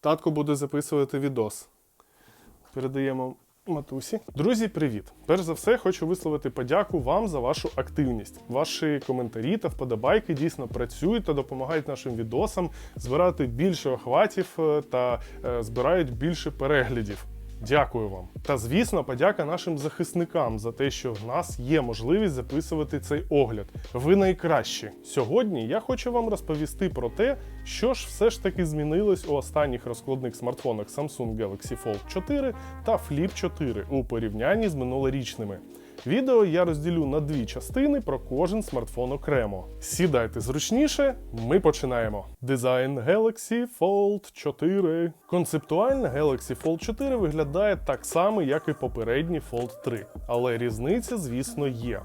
Татко буде записувати відос. Передаємо матусі. Друзі, привіт! Перш за все, хочу висловити подяку вам за вашу активність. Ваші коментарі та вподобайки дійсно працюють та допомагають нашим відосам збирати більше охватів е, та е, збирають більше переглядів. Дякую вам. Та звісно, подяка нашим захисникам за те, що в нас є можливість записувати цей огляд. Ви найкращі. Сьогодні я хочу вам розповісти про те, що ж все ж таки змінилось у останніх розкладних смартфонах Samsung Galaxy Fold 4 та Flip 4 у порівнянні з минулорічними. Відео я розділю на дві частини про кожен смартфон окремо. Сідайте зручніше, ми починаємо. Дизайн Galaxy Fold 4. Концептуально Galaxy Fold 4 виглядає так само, як і попередній Fold 3, але різниця, звісно, є.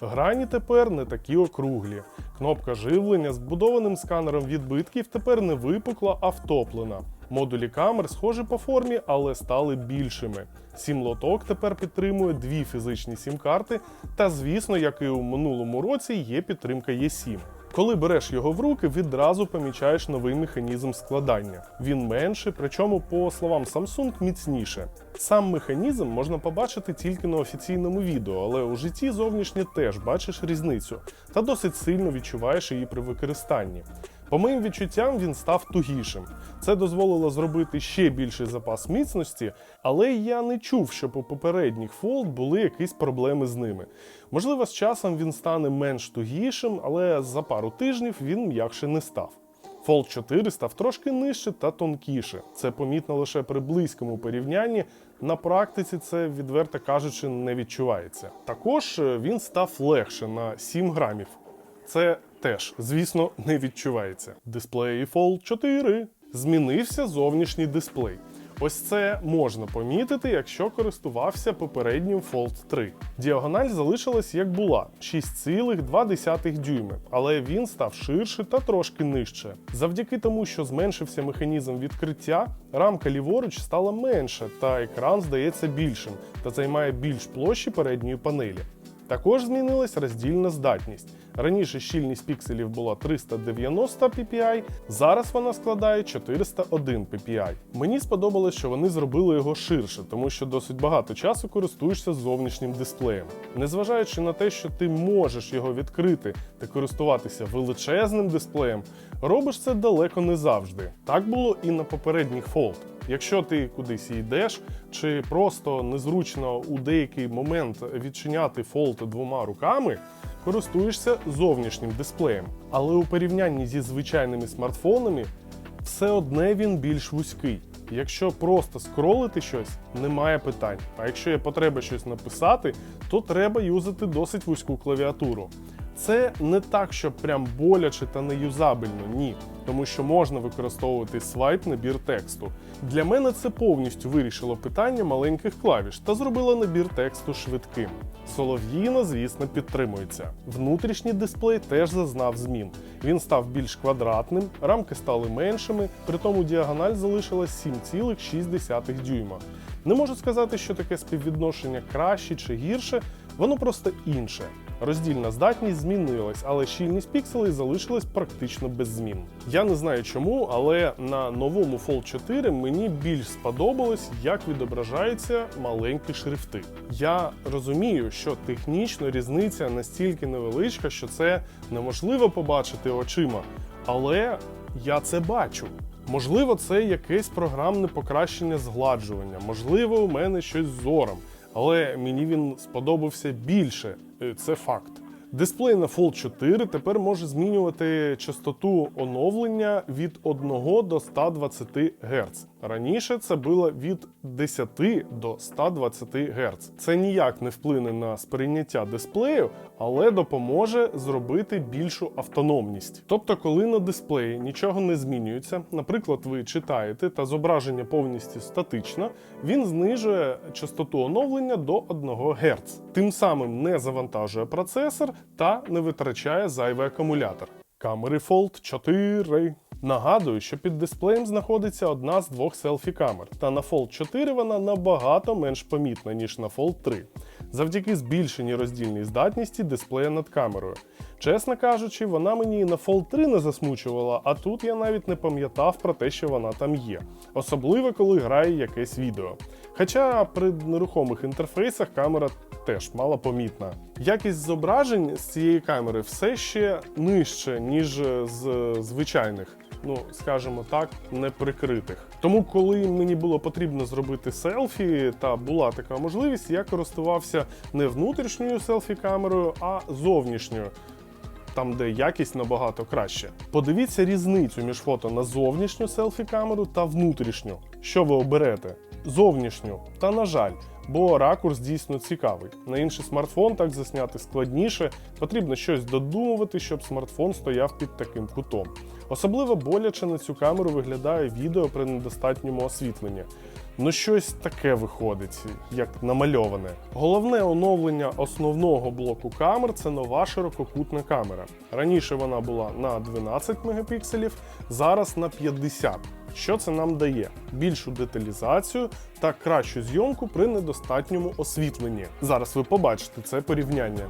Грані тепер не такі округлі. Кнопка живлення з вбудованим сканером відбитків тепер не випукла, а втоплена. Модулі камер схожі по формі, але стали більшими. Сім лоток тепер підтримує дві фізичні сім-карти, та, звісно, як і у минулому році, є підтримка Е7. Коли береш його в руки, відразу помічаєш новий механізм складання. Він менший, причому, по словам Samsung, міцніше. Сам механізм можна побачити тільки на офіційному відео, але у житті зовнішнє теж бачиш різницю та досить сильно відчуваєш її при використанні. По моїм відчуттям, він став тугішим. Це дозволило зробити ще більший запас міцності, але я не чув, щоб у попередніх Fold були якісь проблеми з ними. Можливо, з часом він стане менш тугішим, але за пару тижнів він м'якше не став. Fold 4 став трошки нижче та тонкіше. Це помітно лише при близькому порівнянні. На практиці це, відверто кажучи, не відчувається. Також е, він став легше на 7 грамів. Це теж, звісно, не відчувається. Дисплей Fold 4 змінився зовнішній дисплей. Ось це можна помітити, якщо користувався попереднім Fold 3. Діагональ залишилась як була 6,2 дюйми, але він став ширше та трошки нижче. Завдяки тому, що зменшився механізм відкриття, рамка ліворуч стала менша, та екран здається більшим та займає більш площі передньої панелі. Також змінилась роздільна здатність. Раніше щільність пікселів була 390 ppi, зараз вона складає 401 ppi. Мені сподобалось, що вони зробили його ширше, тому що досить багато часу користуєшся зовнішнім дисплеєм. Незважаючи на те, що ти можеш його відкрити та користуватися величезним дисплеєм, робиш це далеко не завжди. Так було і на попередніх Fold. Якщо ти кудись йдеш, чи просто незручно у деякий момент відчиняти фолд двома руками, користуєшся зовнішнім дисплеєм. Але у порівнянні зі звичайними смартфонами все одне він більш вузький. Якщо просто скролити щось, немає питань. А якщо є потреба щось написати, то треба юзати досить вузьку клавіатуру. Це не так, що прям боляче та неюзабельно, ні, тому що можна використовувати свайп набір тексту. Для мене це повністю вирішило питання маленьких клавіш та зробило набір тексту швидким. Солов'їна, звісно, підтримується. Внутрішній дисплей теж зазнав змін. Він став більш квадратним, рамки стали меншими, при тому діагональ залишилась 7,6 дюйма. Не можу сказати, що таке співвідношення краще чи гірше, воно просто інше. Роздільна здатність змінилась, але щільність пікселей залишилась практично без змін. Я не знаю чому, але на новому Fold 4 мені більш сподобалось, як відображаються маленькі шрифти. Я розумію, що технічно різниця настільки невеличка, що це неможливо побачити очима, але я це бачу. Можливо, це якесь програмне покращення згладжування, можливо, у мене щось зором, але мені він сподобався більше. Е, Це факт. Дисплей на Fold 4 тепер може змінювати частоту оновлення від 1 до 120 Гц. Раніше це було від 10 до 120 Гц. Це ніяк не вплине на сприйняття дисплею, але допоможе зробити більшу автономність. Тобто, коли на дисплеї нічого не змінюється, наприклад, ви читаєте та зображення повністю статично, він знижує частоту оновлення до 1 Гц. Тим самим не завантажує процесор та не витрачає зайвий акумулятор. Камери Fold 4. Нагадую, що під дисплеєм знаходиться одна з двох селфі-камер, та на Fold 4 вона набагато менш помітна, ніж на Fold 3. завдяки збільшеній роздільній здатності дисплея над камерою. Чесно кажучи, вона мені і на Fold 3 не засмучувала, а тут я навіть не пам'ятав про те, що вона там є. Особливо, коли грає якесь відео. Хоча при нерухомих інтерфейсах камера теж мало помітна. Якість зображень з цієї камери все ще нижче, ніж з звичайних. Ну, скажімо так, неприкритих. Тому, коли мені було потрібно зробити селфі, та була така можливість, я користувався не внутрішньою селфі-камерою, а зовнішньою там, де якість набагато краще. Подивіться різницю між фото на зовнішню селфі-камеру та внутрішню. Що ви оберете? Зовнішню. Та на жаль, бо ракурс дійсно цікавий. На інший смартфон так засняти складніше, потрібно щось додумувати, щоб смартфон стояв під таким кутом. Особливо боляче на цю камеру виглядає відео при недостатньому освітленні. Ну, щось таке виходить, як намальоване. Головне оновлення основного блоку камер це нова ширококутна камера. Раніше вона була на 12 мегапікселів, зараз на 50. Що це нам дає? Більшу деталізацію та кращу зйомку при недостатньому освітленні. Зараз ви побачите це порівняння.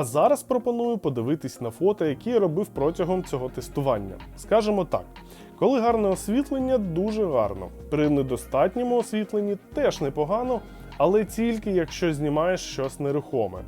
А зараз пропоную подивитись на фото, які я робив протягом цього тестування. Скажемо так, коли гарне освітлення, дуже гарно. При недостатньому освітленні теж непогано, але тільки якщо знімаєш щось нерухоме.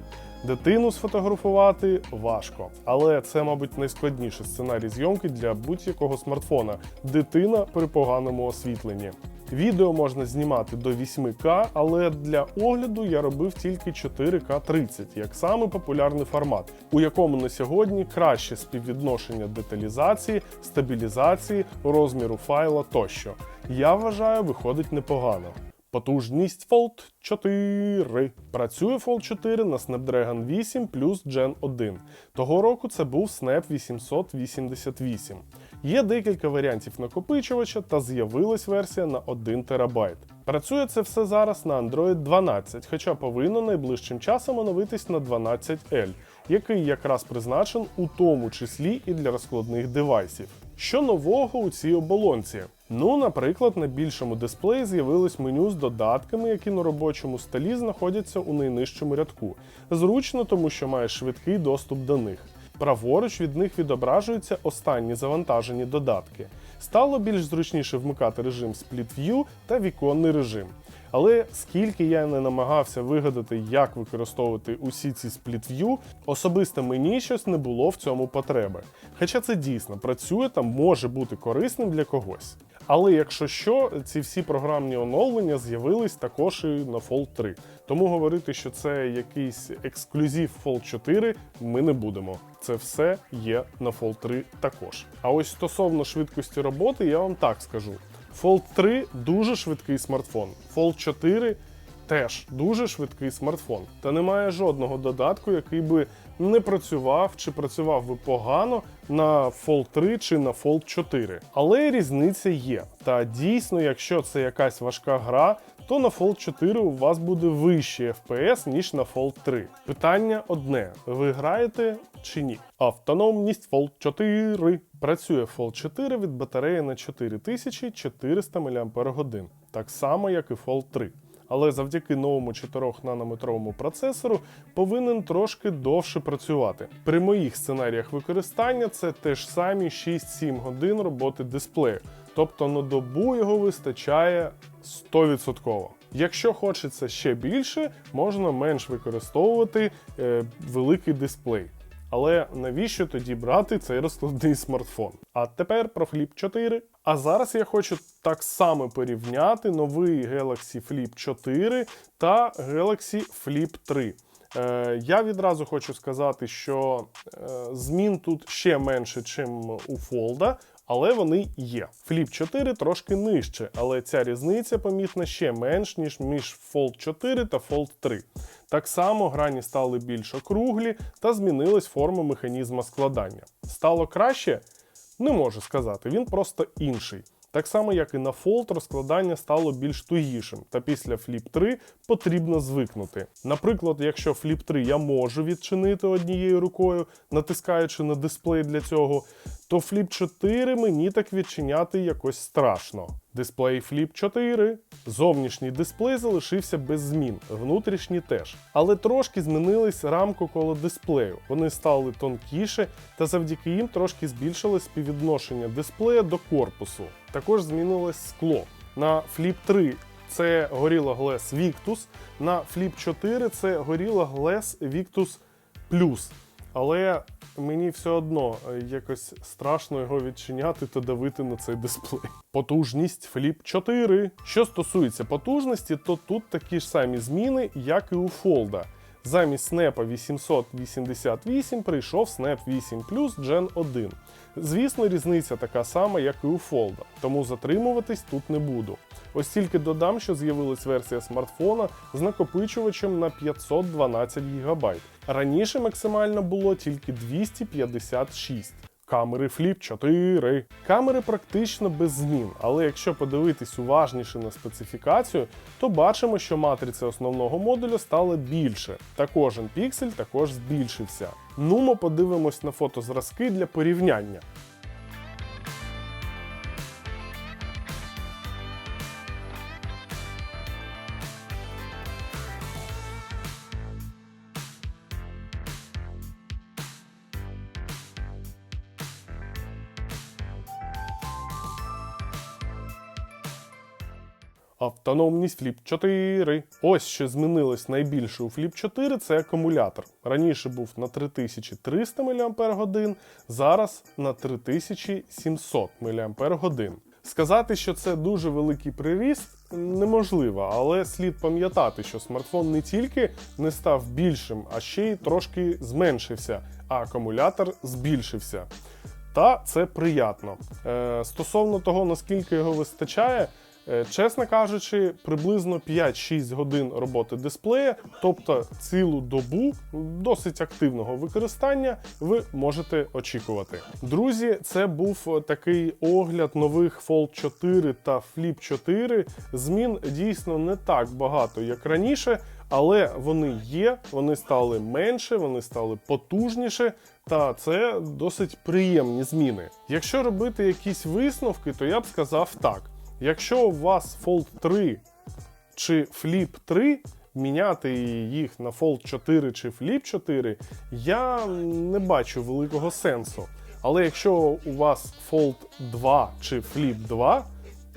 Дитину сфотографувати важко, але це, мабуть, найскладніший сценарій зйомки для будь-якого смартфона. Дитина при поганому освітленні. Відео можна знімати до 8К, але для огляду я робив тільки 4К 30, як самий популярний формат, у якому на сьогодні краще співвідношення деталізації, стабілізації, розміру файла тощо. Я вважаю, виходить непогано. Потужність Fold 4. Працює Fold 4 на Snapdragon 8 плюс Gen 1. Того року це був Snap 888. Є декілька варіантів накопичувача та з'явилась версія на 1 ТБ. Працює це все зараз на Android 12, хоча повинно найближчим часом оновитись на 12L, який якраз призначен у тому числі і для розкладних девайсів. Що нового у цій оболонці? Ну, наприклад, на більшому дисплеї з'явилось меню з додатками, які на робочому столі знаходяться у найнижчому рядку. Зручно, тому що маєш швидкий доступ до них. Праворуч від них відображуються останні завантажені додатки. Стало більш зручніше вмикати режим Split View та віконний режим. Але скільки я не намагався вигадати, як використовувати усі ці сплітв'ю, особисто мені щось не було в цьому потреби. Хоча це дійсно працює та може бути корисним для когось. Але якщо що, ці всі програмні оновлення з'явились також і на Fold 3. Тому говорити, що це якийсь ексклюзив Fold 4, ми не будемо. Це все є на Fold 3 також. А ось стосовно швидкості роботи, я вам так скажу. Fold 3 дуже швидкий смартфон. Fold 4 теж дуже швидкий смартфон. Та немає жодного додатку, який би не працював чи працював би погано на Fold 3 чи на Fold 4. Але різниця є. Та дійсно, якщо це якась важка гра, то на Fold 4 у вас буде вищий FPS, ніж на Fold 3. Питання одне: ви граєте чи ні? Автономність Fold 4. Працює Fold 4 від батареї на 4400 мАч, так само, як і Fold 3 але завдяки новому 4-нанометровому процесору повинен трошки довше працювати. При моїх сценаріях використання це теж самі 6-7 годин роботи дисплею, тобто на добу його вистачає 100%. Якщо хочеться ще більше, можна менш використовувати е, великий дисплей. Але навіщо тоді брати цей розкладний смартфон? А тепер про Flip 4. А зараз я хочу так само порівняти новий Galaxy Flip 4 та Galaxy Flip 3. Е, я відразу хочу сказати, що е, змін тут ще менше, ніж у Fold, але вони є. Flip 4 трошки нижче, але ця різниця помітна ще менш, ніж між Fold 4 та Fold 3. Так само грані стали більш округлі та змінилась форма механізму складання. Стало краще? Не можу сказати, він просто інший. Так само, як і на Fold, розкладання стало більш тугішим, та після Flip 3 потрібно звикнути. Наприклад, якщо Flip 3 я можу відчинити однією рукою, натискаючи на дисплей для цього, то Flip 4 мені так відчиняти якось страшно. Дисплей Flip 4. Зовнішній дисплей залишився без змін, внутрішній теж. Але трошки змінились рамку коло дисплею. Вони стали тонкіше, та завдяки їм трошки збільшилось співвідношення дисплея до корпусу. Також змінилось скло. На Flip 3 це Gorilla Glass Victus, на Flip 4 це Gorilla Glass Victus Plus. Але мені все одно е, якось страшно його відчиняти та давити на цей дисплей. Потужність Flip 4. Що стосується потужності, то тут такі ж самі зміни, як і у Fold. Замість Snap 888 прийшов Snap 8 Plus Gen 1. Звісно, різниця така сама, як і у Fold, тому затримуватись тут не буду. Ось тільки додам, що з'явилась версія смартфона з накопичувачем на 512 ГБ. Раніше максимально було тільки 256. Камери Flip 4. Камери практично без змін, але якщо подивитись уважніше на специфікацію, то бачимо, що матриця основного модуля стала більше, та кожен піксель також збільшився. Нумо подивимось на фотозразки для порівняння. Автономність Flip 4. Ось що змінилось найбільше у Flip 4 це акумулятор. Раніше був на 3300 мАч, зараз на 3700 мАч. Сказати, що це дуже великий приріст, неможливо, але слід пам'ятати, що смартфон не тільки не став більшим, а ще й трошки зменшився, а акумулятор збільшився. Та це приятно. Е, стосовно того, наскільки його вистачає, чесно кажучи, приблизно 5-6 годин роботи дисплея, тобто цілу добу досить активного використання, ви можете очікувати. Друзі, це був такий огляд нових Fold 4 та Flip 4. Змін дійсно не так багато, як раніше. Але вони є, вони стали менше, вони стали потужніше, та це досить приємні зміни. Якщо робити якісь висновки, то я б сказав так: якщо у вас Fold 3 чи Flip 3, міняти їх на Fold 4 чи Flip 4, я не бачу великого сенсу. Але якщо у вас Fold 2 чи Flip 2,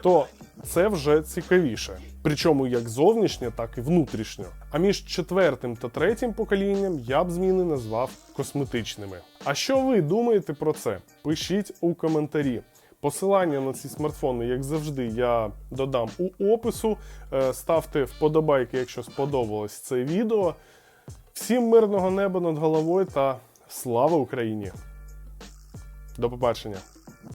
то це вже цікавіше. Причому як зовнішньо, так і внутрішньо. А між четвертим та третім поколінням я б зміни назвав косметичними. А що ви думаєте про це? Пишіть у коментарі. Посилання на ці смартфони, як завжди, я додам у опису. Е, Ставте вподобайки, якщо сподобалось це відео. Всім мирного неба над головою та слава Україні! До побачення!